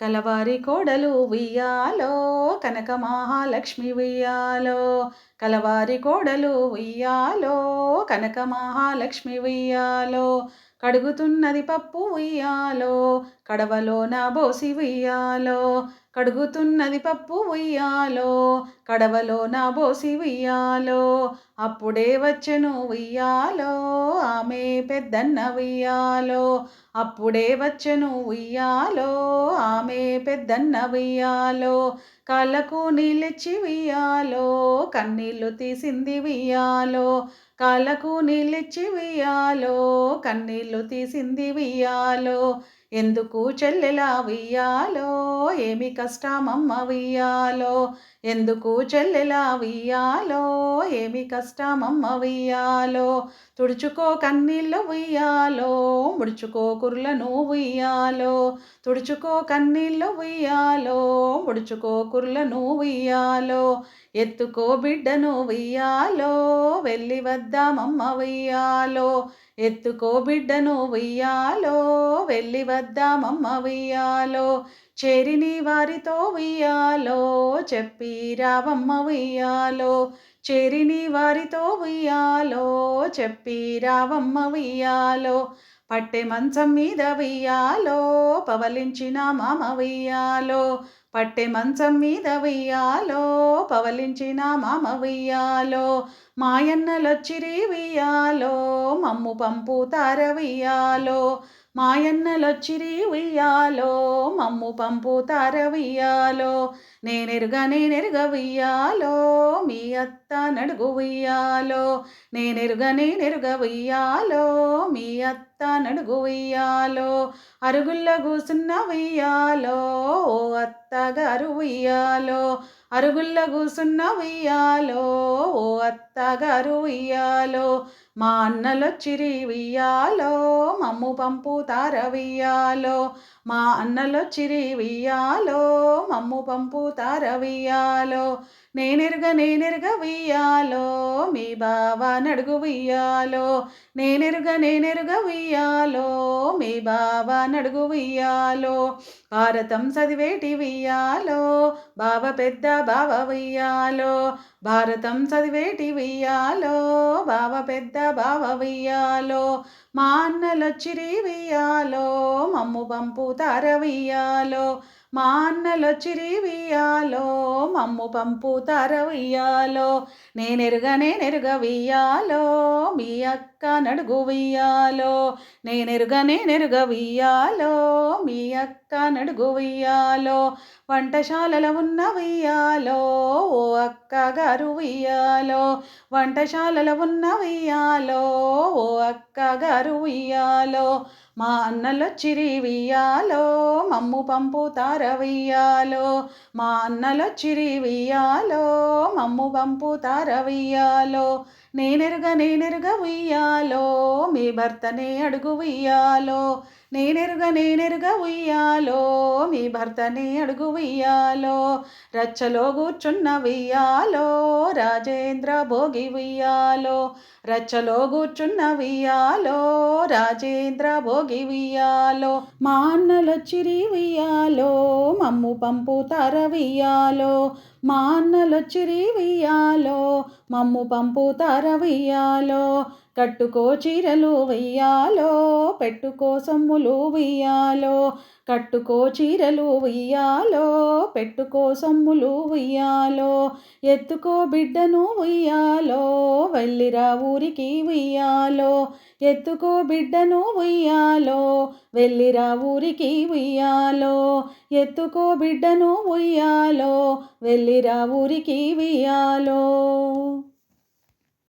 కలవారి కోడలు ఉయ్యాలో కనక మహాలక్ష్మి ఉయ్యాలో. కలవారి కోడలు ఉయ్యాలో కనక మహాలక్ష్మి ఉయ్యాలో. కడుగుతున్నది పప్పు ఉయ్యాలో కడవలో నా బోసి ఉయ్యాలో. కడుగుతున్నది పప్పు ఉయ్యాలో కడవలో నా బోసి ఉయ్యాలో. అప్పుడే వచ్చెను ఉయ్యాలో ఆమె పెద్దన్న ఉయ్యాలో. అప్పుడే వచ్చెను ఉయ్యాలో ఆమె పెద్దన్న ఉయ్యాలో. కళ్ళకు నీళ్ళిచ్చి ఉయ్యాలో కన్నీళ్ళు తీసింది ఉయ్యాలో. కాళ్ళకు నీళ్ళిచ్చి ఉయ్యాలో కన్నీళ్ళు తీసింది వియ్యాలో. ఎందుకు చెల్లెలా వియ్యాలో? ఏమి కష్టమమ్మ వియ్యాలో? ఎందుకు చెల్లెలా వియ్యాలో? ఏమి కష్టమమ్మ వియ్యాలో? తుడుచుకో కన్నీళ్ళు ఉయ్యాలో ముడుచుకో కుర్లను ఉయ్యాలో తుడుచుకో కన్నీళ్ళు ఉయ్యాలో ముడుచుకో కుర్లను ఉయ్యాలో ఎత్తుకో బిడ్డను ఉయ్యాలో వెళ్ళి వద్దామమ్మ ఉయ్యాలో ఎత్తుకో బిడ్డను ఉయ్యాలో వెళ్ళి వద్దామమ్మ ఉయ్యాలో చేరిని వారితో ఉయ్యాలో చెప్పి రావమ్మ ఉయ్యాలో చేరిని వారితో ఉయ్యాలో చెప్పి రావమ్మ ఉయ్యాలో. పట్టె మంచం మీద వెయ్యాలో పవలించిన మామ వెయ్యాలో. పట్టె మంచం మీద వెయ్యాలో పవలించిన మామ వెయ్యాలో. మాయన్నలొచ్చిరి వెయ్యాలో మమ్ము పంపు తార వెయ్యాలో. మాయన్నలొచ్చిరి ఉయ్యాలో మమ్ము పంపు తార నేనెరుగా నేనెరుగ ఉయ్యాలో మీ అత్త నడుగు ఉయ్యాలో నేనెరుగా నేనెరుగ ఉయ్యాలో మీ అత్త నడుగు ఉయ్యాలో అరుగుల్ల కూసున్న ఉయ్యాలో ఓ అత్తగారు ఉయ్యాలో అరుగుల్ల కూసున్న ఉయ్యాలో ఓ అత్తగారు ఉయ్యాలో మా అన్నలొచ్చిరి వియ్యాలో మమ్ము పంపు తారవియ్యాలో. మా అన్నలొచ్చిరి వియ్యాలో మమ్ము పంపు తారవియ్యాలో. నేనెరుగ నేనెరుగ వియ్యాలో మీ బావ నడుగు వియ్యాలో. నేనెరుగ నేనెరుగ వియ్యాలో మీ బావ నడుగు వియ్యాలో. భారతం చదివేటి వియ్యాలో బావ పెద్ద బావ వియ్యాలో. భారతం చదివేటి వియ్యాలో బావ పెద్ద బావ ఉయ్యాలో మా అన్నలొచ్చిరి ఉయ్యాలో మమ్ము పంపు తరవియాలో. మా అన్నలొచ్చిరి వియ్యాలో మమ్ము పంపు తరవియాలో. నేనెరుగనే నెరుగవియాలో మీ అక్క నడుగు వియ్యాలో నేనెరుగనే నెరుగవియాలో మీ అక్క నడుగు వియ్యాలో వంటశాలలో ఉన్న వియ్యాలో ఓ అక్క గారు వియ్యాలో వంటశాలలో ఉన్న వియ్యాలో ఓ అక్క గారు వియ్యాలో మా అన్నలొచ్చిరి వియ్యాలో మమ్ము పంపు తార మా అన్నలొచ్చిరి వియ్యాలో మమ్ము పంపు తార నేనెరుగ నేనెరుగ ఉయ్యాలో మీ భర్తనే అడుగు ఉయ్యాలో నేనెరుగ నేనెరుగా ఉయ్యాలో మీ భర్తనే అడుగు ఉయ్యాలో రచ్చలో కూర్చున్న వియ్యాలో రాజేంద్ర భోగి ఉయ్యాలో రచ్చలో కూర్చున్న వియ్యాలో రాజేంద్ర భోగి వియ్యాలో మా అన్నలొచ్చిరి వియ్యాలో మమ్ము పంపు తార మా అన్నలొచ్చిరి వెయ్యాలో మమ్ము పంపు వెయ్యాలో కట్టుకో చీరలు వెయ్యాలో పెట్టుకో సొమ్ములు వెయ్యాలో కట్టుకో చీరలు వెయ్యాలో పెట్టుకో సొమ్ములు వెయ్యాలో ఎత్తుకో బిడ్డను వెయ్యాలో వెళ్ళిరా ఊరికి వెయ్యాలో ఎత్తుకో బిడ్డను ఉయ్యాలో వెళ్ళిరా ఊరికి ఉయ్యాలో. ఎత్తుకో బిడ్డను ఉయ్యాలో వెళ్ళిరా ఊరికి ఉయ్యాలో.